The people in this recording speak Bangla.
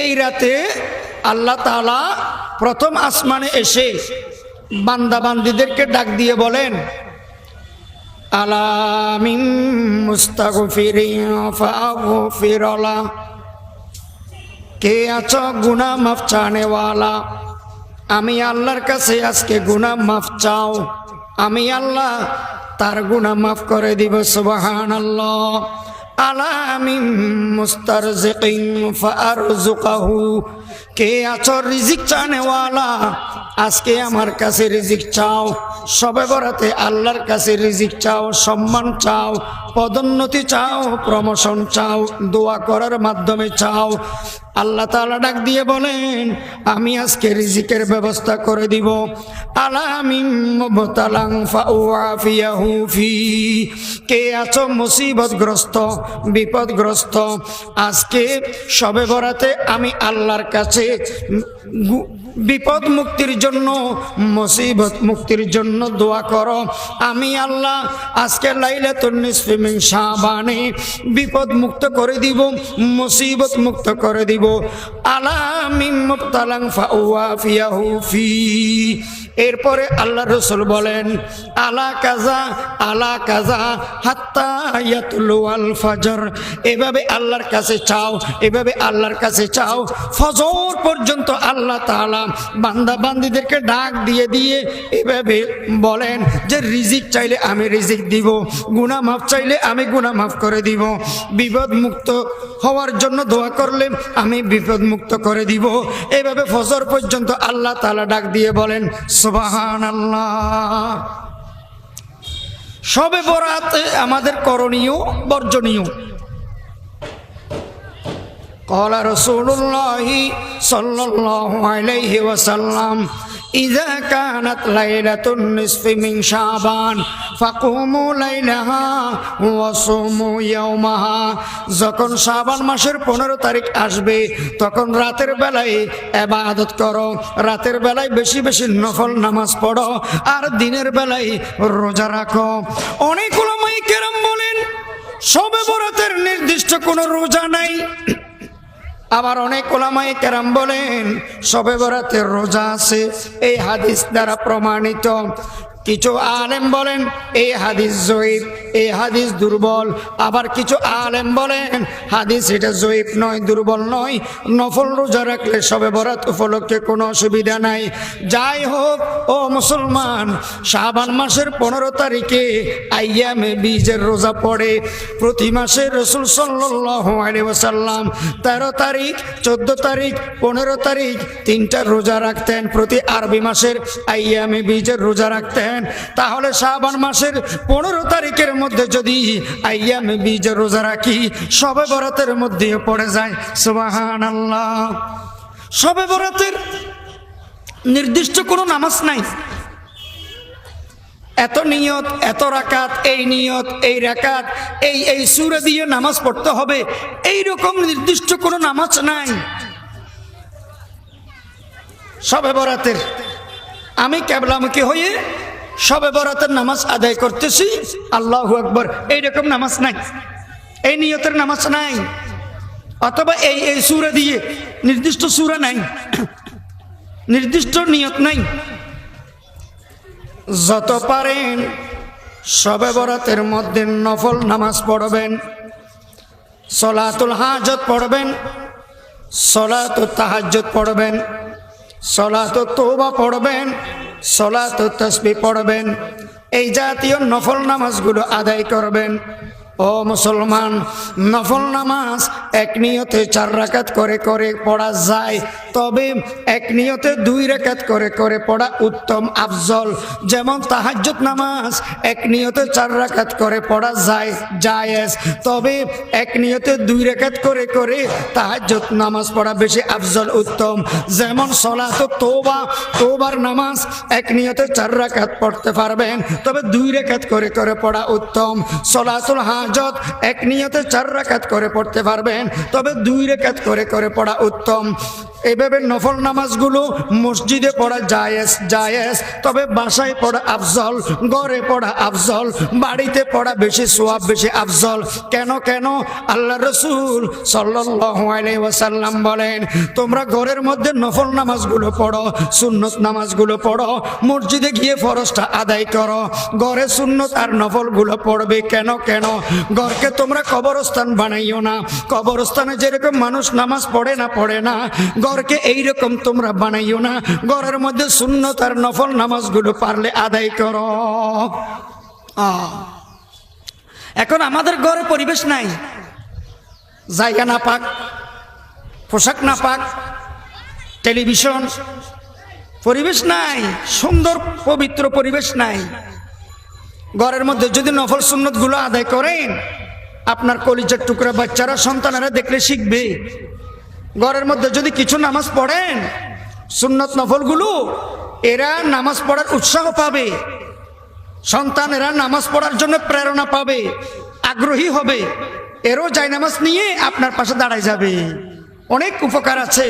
এই রাতে আল্লাহ তাআলা প্রথম আসমানে এসে বান্দাবান্দিদেরকে ডাক দিয়ে বলেন আলামিন মুস্তাগফিরিন ফাগফিরলা কে আছো গুনাহ মাফ চানেওয়ালা আমি আল্লাহর কাছে আজকে গুনাহ মাফ চাও। আমি আল্লাহ তার গুনা মাফ করে দিব, সুবহানাল্লাহ। আলামিন মুস্তারজিকিন ফারজুকাহু কে আছো রিজিক চানেওয়ালা? আজকে আমার কাছে রিজিক চাও, সবে বরাতে আল্লাহর কাছে রিজিক চাও, সম্মান চাও, পদোন্নতি চাও, প্রমোশন চাও, দোয়া করার মাধ্যমে চাও। আল্লাহ তাআলা ডাক দিয়ে বলেন, আমি আজকে রিজিকের ব্যবস্থা করে দিব। আলামিম মুবতালাং ফাউআফিয়াহু কে আছো মুসিবতগ্রস্ত, বিপদগ্রস্ত? আজকে সবে বরাতে আমি আল্লাহর কাছে গু- বিপদ মুক্তির জন্য, মুসিবত মুক্তির জন্য দোয়া করো। আমি আল্লাহ আজকে লাইলে মিন শাবানে, বিপদ মুক্ত করে দিব, মুসিবত মুক্ত করে দিব। আলামিম মুক্তালাং ফাউয়া ফাওয়াফিয়াহু ফি। এরপরে আল্লাহ রসুল বলেন, আলা কাজা আলা কাজা হাত্তাইয়াতুল আল ফজর। এভাবে আল্লাহর কাছে চাও, এভাবে আল্লাহর কাছে চাও। ফজর পর্যন্ত আল্লাহ তাআলা বান্দা বান্দিদেরকে ডাক দিয়ে দিয়ে এভাবে বলেন যে, রিজিক চাইলে আমি রিজিক দিব, গুনাহ মাফ চাইলে আমি গুনাহ মাফ করে দিব। বিপদ মুক্ত হওয়ার জন্য দোয়া করলে আমি বিপদ মুক্ত করে দিব। এভাবে ফজর পর্যন্ত আল্লাহ তালা ডাক দিয়ে বলেন সুবাহান আল্লাহ সবে বরাতে আমাদের করণীয়, বর্জনীয়। قال رسول الله صلى الله عليه وسلم إذا كانت ليلة النصف من شعبان فقوموا ليلها وصوموا يومها যখন শাবান মাসের পনেরো তারিখ আসবে তখন রাতের বেলায় এবাদত করো রাতের বেলায় বেশি বেশি নফল নামাজ পড়ো আর দিনের বেলায় রোজা রাখো অনেক ওলামাই কেরাম বলেন সবে বরাতের নির্দিষ্ট কোনো রোজা নাই আবার অনেক ওলামাই কেরাম বলেন, সবে বেড়াতে রোজা আছে, এই হাদিস দ্বারা প্রমাণিত। কিছু আলেম বলেন, এই হাদিস জয়ীব এই হাদিস দুর্বল। আবার কিছু আলেম বলেন, হাদিস এটা জয়ীব নয়, দুর্বল নয়। নফল রোজা রাখলে সবে বরাত উপলক্ষে কোনো অসুবিধা নাই। যাই হোক, ও মুসলমান, শাবান মাসের পনেরো তারিখে আইয়ামে বীজের রোজা পড়ে। প্রতি মাসে রসুল সাল্লাহ তেরো তারিখ, চোদ্দ তারিখ, পনেরো তারিখ তিনটা রোজা রাখতেন। প্রতি আরবি মাসের আইয়ামে বীজের রোজা রাখতেন। তাহলে শাবান মাসের পনেরো তারিখের মধ্যে যদি আইয়ামে বীজের রোজা রাখি, সবে বরাতের মধ্যেও পড়ে যায় সুবাহান আল্লাহ সবে বরাতের নির্দিষ্ট কোনো নামাজ নাই। এত নিয়ত, এত রাকাত, এই নিয়ত, এই রাকাত, এই এই সুরে দিয়ে নামাজ পড়তে হবে এই রকম নির্দিষ্ট কোনো নামাজ নাই। সবে বরাতের আমি কেবলামুখী হয়ে সবে বরাতের নামাজ আদায় করতেছি। আল্লাহ আকবর। এইরকম নামাজ নাই। এই নিয়তের নামাজ নাই। অথবা এই এই সুরে দিয়ে নির্দিষ্ট সুরা নাই। নির্দিষ্ট নিয়ত নাই। যত পারেন সবে বরাতের মধ্যে নফল নামাজ পড়বেন। সলাতুল হাজত পড়বেন। সলাত তাহাজ্জত পড়বেন। সলাত তোবা পড়বেন। সলাত তসবি পড়বেন। এই জাতীয় নফল নামাজগুলো আদায় করবেন। ও মুসলমান, নফল নামাজ এক নিয়তে চার রাকাত করে করে পড়া যায়। তবে এক নিয়তে দুই রেখাত করে করে পড়া উত্তম আফজল। যেমন তাহাজ্জুদ নামাজ এক নিয়তে চার রাকাত করে পড়া যায়, জায়েজ। তবে এক নিয়তে দুই রেখাত করে করে তাহাজ্জুদ নামাজ পড়া বেশি আফজল উত্তম। যেমন সলাত তোবা তোবার নামাজ এক নিয়তে চার রাকাত পড়তে পারবেন, তবে দুই রেখাত করে করে পড়া উত্তম। সলাতুল হাজত এক নিয়তে চার রাকাত করে পড়তে পারবেন, তবে দুই রেখাত করে করে পড়া উত্তম। এভাবে নফল নামাজগুলো মসজিদে পড়া জায়েজ জায়েজ, তবে বাসায় পড়া আফজল, ঘরে পড়া আফজল, বাড়িতে পড়া বেশি সোয়াব, বেশি আফজল। কেন কেন? আল্লাহ রসুল ওয়াসাল্লাম বলেন, তোমরা ঘরের মধ্যে নফল নামাজগুলো পড়ো, সুন্নত নামাজগুলো পড়ো, মসজিদে গিয়ে ফরজটা আদায় করো। ঘরে সুন্নত আর নফলগুলো পড়বে কেন কেন? ঘরকে তোমরা কবরস্থান বানাইও না। কবরস্থানে যেরকম মানুষ নামাজ পড়ে না পড়ে না, ঘরকে এইরকম তোমরা বানাইও না। ঘরের মধ্যে সুন্নত আর নফল নামাজগুলো পারলে আদায় করো। এখন আমাদের ঘরে পরিবেশ নাই। জায়গা না পাক, পোশাক না পাক, টেলিভিশন, পরিবেশ নাই, সুন্দর পবিত্র পরিবেশ নাই। ঘরের মধ্যে যদি নফল সুন্নতগুলো আদায় করেন, আপনার কলিজার টুকরা বাচ্চারা সন্তানেরা দেখলে শিখবে। ঘরের মধ্যে যদি কিছু নামাজ পড়েন, সুন্নত নফলগুলো, এরা নামাজ পড়ার উৎসাহ পাবে। সন্তানেরা নামাজ পড়ার জন্য প্রেরণা পাবে, আগ্রহী হবে। এরও জায়নামাজ নিয়ে আপনার পাশে দাঁড়ায় যাবে। অনেক উপকার আছে।